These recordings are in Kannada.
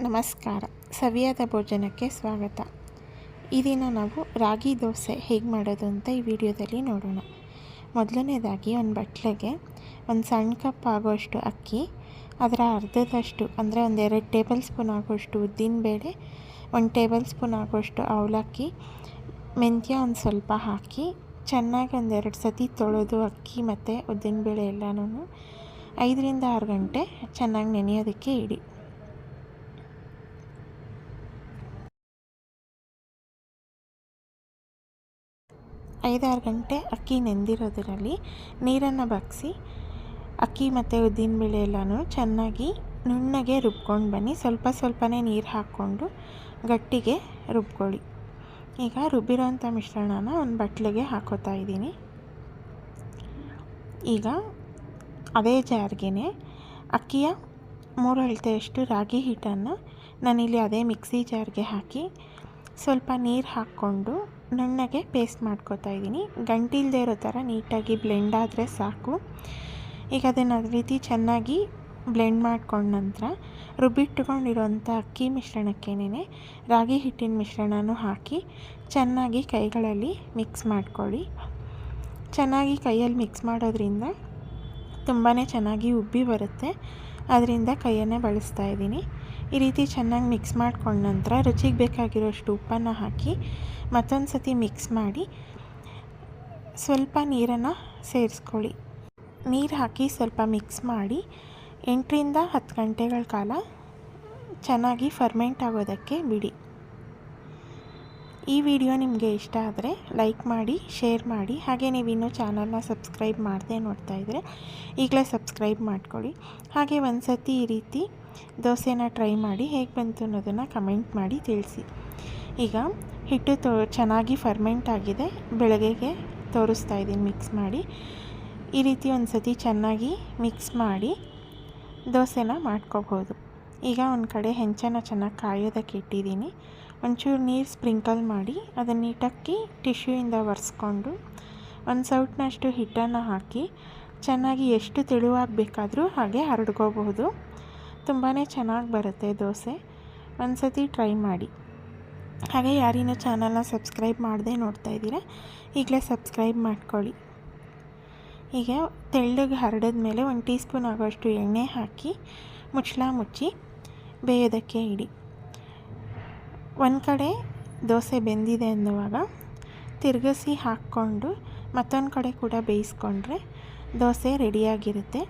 ನಮಸ್ಕಾರ. ಸವಿಯಾದ ಭೋಜನಕ್ಕೆ ಸ್ವಾಗತ. ಈ ದಿನ ನಾವು ರಾಗಿ ದೋಸೆ ಹೇಗೆ ಮಾಡೋದು ಅಂತ ಈ ವಿಡಿಯೋದಲ್ಲಿ ನೋಡೋಣ. ಮೊದಲನೇದಾಗಿ ಒಂದು ಬಟ್ಲೆಗೆ ಒಂದು ಸಣ್ಣ ಕಪ್ ಆಗೋಷ್ಟು ಅಕ್ಕಿ, ಅದರ ಅರ್ಧದಷ್ಟು ಅಂದರೆ ಒಂದೆರಡು ಟೇಬಲ್ ಸ್ಪೂನ್ ಆಗೋಷ್ಟು ಉದ್ದಿನಬೇಳೆ, ಒಂದು ಟೇಬಲ್ ಸ್ಪೂನ್ ಆಗೋಷ್ಟು ಅವಲಕ್ಕಿ, ಮೆಂತ್ಯ ಒಂದು ಸ್ವಲ್ಪ ಹಾಕಿ ಚೆನ್ನಾಗಿ ಒಂದೆರಡು ಸತಿ ತೊಳೆದು ಅಕ್ಕಿ ಮತ್ತು ಉದ್ದಿನಬೇಳೆ ಎಲ್ಲನೂ ಐದರಿಂದ ಆರು ಗಂಟೆ ಚೆನ್ನಾಗಿ ನೆನೆಯೋದಕ್ಕೆ ಇಡಿ. ಐದಾರು ಗಂಟೆ ಅಕ್ಕಿ ನೆಂದಿರೋದರಲ್ಲಿ ನೀರನ್ನು ಬಗ್ಸಿ, ಅಕ್ಕಿ ಮತ್ತು ಉದ್ದಿನಬೇಳೆ ಎಲ್ಲನೂ ಚೆನ್ನಾಗಿ ನುಣ್ಣಗೆ ರುಬ್ಕೊಂಡು ಬನ್ನಿ. ಸ್ವಲ್ಪ ಸ್ವಲ್ಪನೇ ನೀರು ಹಾಕ್ಕೊಂಡು ಗಟ್ಟಿಗೆ ರುಬ್ಕೊಳ್ಳಿ. ಈಗ ರುಬ್ಬಿರೋಂಥ ಮಿಶ್ರಣನ ಒಂದು ಬಟ್ಲಿಗೆ ಹಾಕೋತಾ ಇದ್ದೀನಿ. ಈಗ ಅದೇ ಜಾರ್ಗೆ ಅಕ್ಕಿಯ ಮೂರು ಅಳತೆಯಷ್ಟು ರಾಗಿ ಹಿಟ್ಟನ್ನು ನಾನಿಲ್ಲಿ ಅದೇ ಮಿಕ್ಸಿ ಜಾರ್ಗೆ ಹಾಕಿ ಸ್ವಲ್ಪ ನೀರು ಹಾಕ್ಕೊಂಡು ನುಣ್ಣಗೆ ಪೇಸ್ಟ್ ಮಾಡ್ಕೋತಾ ಇದ್ದೀನಿ. ಗಂಟಿಲ್ದೇ ಇರೋ ಥರ ನೀಟಾಗಿ ಬ್ಲೆಂಡ್ ಆದರೆ ಸಾಕು. ಈಗ ಅದನ್ನು ಅದೇ ರೀತಿ ಚೆನ್ನಾಗಿ ಬ್ಲೆಂಡ್ ಮಾಡ್ಕೊಂಡ ನಂತರ ರುಬ್ಬಿಟ್ಟುಕೊಂಡಿರೋಂಥ ಅಕ್ಕಿ ಮಿಶ್ರಣಕ್ಕೇನೆ ರಾಗಿ ಹಿಟ್ಟಿನ ಮಿಶ್ರಣನೂ ಹಾಕಿ ಚೆನ್ನಾಗಿ ಕೈಗಳಲ್ಲಿ ಮಿಕ್ಸ್ ಮಾಡ್ಕೊಳ್ಳಿ. ಚೆನ್ನಾಗಿ ಕೈಯಲ್ಲಿ ಮಿಕ್ಸ್ ಮಾಡೋದ್ರಿಂದ ತುಂಬಾ ಚೆನ್ನಾಗಿ ಉಬ್ಬಿ ಬರುತ್ತೆ. ಅದರಿಂದ ಕೈಯನ್ನೇ ಬಳಸ್ತಾ ಇದ್ದೀನಿ. ಈ ರೀತಿ ಚೆನ್ನಾಗಿ ಮಿಕ್ಸ್ ಮಾಡ್ಕೊಂಡ ನಂತರ ರುಚಿಗೆ ಬೇಕಾಗಿರೋಷ್ಟು ಉಪ್ಪನ್ನು ಹಾಕಿ ಮತ್ತೊಂದು ಸತಿ ಮಿಕ್ಸ್ ಮಾಡಿ ಸ್ವಲ್ಪ ನೀರನ್ನು ಸೇರಿಸ್ಕೊಳ್ಳಿ. ನೀರು ಹಾಕಿ ಸ್ವಲ್ಪ ಮಿಕ್ಸ್ ಮಾಡಿ ಎಂಟರಿಂದ ಹತ್ತು ಗಂಟೆಗಳ ಕಾಲ ಚೆನ್ನಾಗಿ ಫರ್ಮೆಂಟ್ ಆಗೋದಕ್ಕೆ ಬಿಡಿ. ಈ ವಿಡಿಯೋ ನಿಮಗೆ ಇಷ್ಟ ಆದರೆ ಲೈಕ್ ಮಾಡಿ ಶೇರ್ ಮಾಡಿ, ಹಾಗೆ ನೀವು ಇನ್ನೂ ಚಾನಲ್ನ ಸಬ್ಸ್ಕ್ರೈಬ್ ಮಾಡದೆ ನೋಡ್ತಾ ಇದ್ದರೆ ಈಗಲೇ ಸಬ್ಸ್ಕ್ರೈಬ್ ಮಾಡ್ಕೊಳ್ಳಿ. ಹಾಗೆ ಒಂದು ಸತಿ ಈ ರೀತಿ ದೋಸೆನ ಟ್ರೈ ಮಾಡಿ ಹೇಗೆ ಬಂತು ಅನ್ನೋದನ್ನು ಕಮೆಂಟ್ ಮಾಡಿ ತಿಳಿಸಿ. ಈಗ ಹಿಟ್ಟು ತೋ, ಚೆನ್ನಾಗಿ ಫರ್ಮೆಂಟ್ ಆಗಿದೆ. ಬೆಳಗ್ಗೆಗೆ ತೋರಿಸ್ತಾ ಇದ್ದೀನಿ ಮಿಕ್ಸ್ ಮಾಡಿ. ಈ ರೀತಿ ಒಂದು ಸತಿ ಚೆನ್ನಾಗಿ ಮಿಕ್ಸ್ ಮಾಡಿ ದೋಸೆನ ಮಾಡ್ಕೋಬೋದು. ಈಗ ಒಂದು ಕಡೆ ಹೆಂಚನ ಚೆನ್ನಾಗಿ ಕಾಯೋದಕ್ಕೆ ಇಟ್ಟಿದ್ದೀನಿ. ಒಂಚೂರು ನೀರು ಸ್ಪ್ರಿಂಕಲ್ ಮಾಡಿ ಅದನ್ನು ನೀಟಾಗಿ ಟಿಶ್ಯೂಯಿಂದ ಒರೆಸ್ಕೊಂಡು ಒಂದು ಸೌಟ್ನಷ್ಟು ಹಿಟ್ಟನ್ನು ಹಾಕಿ ಚೆನ್ನಾಗಿ ಎಷ್ಟು ತೆಳುವಾಗಿ ಬೇಕಾದರೂ ಹಾಗೆ ಹರಡ್ಕೋಬಹುದು ತುಂಬಾ ಚೆನ್ನಾಗಿ ಬರುತ್ತೆ ದೋಸೆ. ಒಂದು ಸತಿ ಟ್ರೈ ಮಾಡಿ. ಹಾಗೆ ಯಾರಿನೂ ಚಾನಲ್ನ ಸಬ್ಸ್ಕ್ರೈಬ್ ಮಾಡದೆ ನೋಡ್ತಾ ಇದ್ದೀರಾ, ಈಗಲೇ ಸಬ್ಸ್ಕ್ರೈಬ್ ಮಾಡ್ಕೊಳ್ಳಿ. ಈಗ ತೆಳ್ಳಗೆ ಹರಡಿದ ಮೇಲೆ ಒಂದು ಟೀ ಸ್ಪೂನ್ ಆಗೋಷ್ಟು ಎಣ್ಣೆ ಹಾಕಿ ಮುಚ್ಚಳ ಮುಚ್ಚಿ ಬೇಯೋದಕ್ಕೆ ಇಡಿ. ಒಂದು ಕಡೆ ದೋಸೆ ಬೆಂದಿದೆ ಅನ್ನುವಾಗ ತಿರುಗಿಸಿ ಹಾಕ್ಕೊಂಡು ಮತ್ತೊಂದು ಕಡೆ ಕೂಡ ಬೇಯಿಸ್ಕೊಂಡ್ರೆ ದೋಸೆ ರೆಡಿಯಾಗಿರುತ್ತೆ.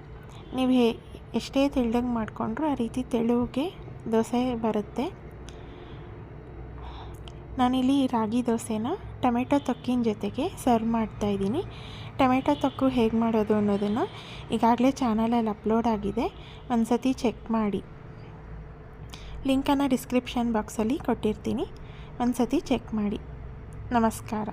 ನೀವು ಹೇ ಎಷ್ಟೇ ತೆಳ್ಳಗೆ ಮಾಡಿಕೊಂಡ್ರು ಆ ರೀತಿ ತೆಳುವಿಗೆ ದೋಸೆ ಬರುತ್ತೆ. ನಾನಿಲ್ಲಿ ರಾಗಿ ದೋಸೆನ ಟೊಮೆಟೊ ತೊಕ್ಕಿನ ಜೊತೆಗೆ ಸರ್ವ್ ಮಾಡ್ತಾಯಿದ್ದೀನಿ ಟೊಮೆಟೊ ತೊಕ್ಕು ಹೇಗೆ ಮಾಡೋದು ಅನ್ನೋದನ್ನು ಈಗಾಗಲೇ ಚಾನಲಲ್ಲಿ ಅಪ್ಲೋಡ್ ಆಗಿದೆ. ಒಂದು ಸತಿ ಚೆಕ್ ಮಾಡಿ. ಲಿಂಕನ್ನು ಡಿಸ್ಕ್ರಿಪ್ಷನ್ ಬಾಕ್ಸಲ್ಲಿ ಕೊಟ್ಟಿರ್ತೀನಿ. ಒಂದು ಸತಿ ಚೆಕ್ ಮಾಡಿ. ನಮಸ್ಕಾರ.